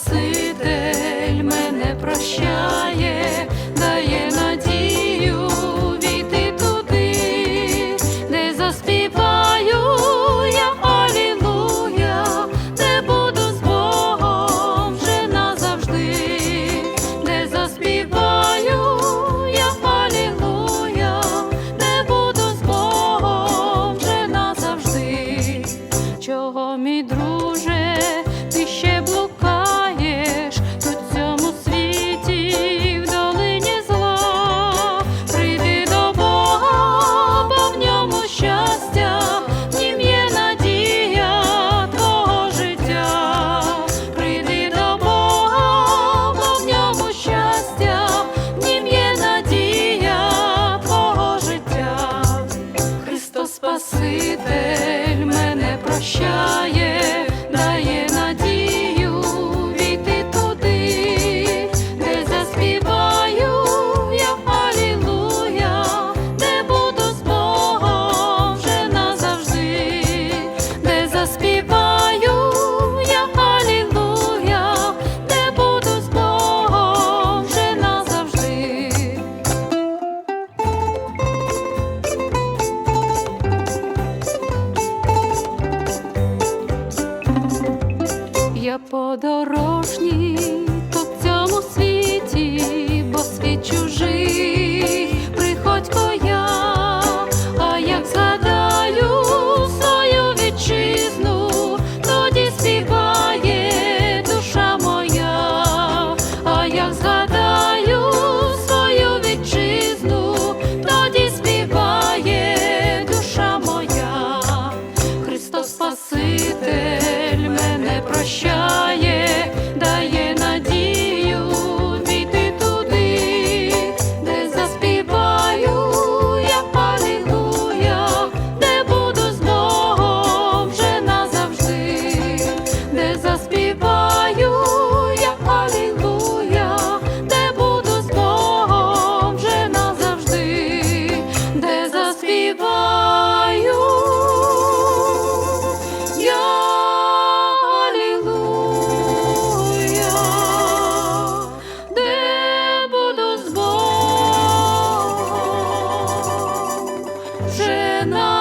city. я подорожній, то в цьому світі, бо світ чужий. мене.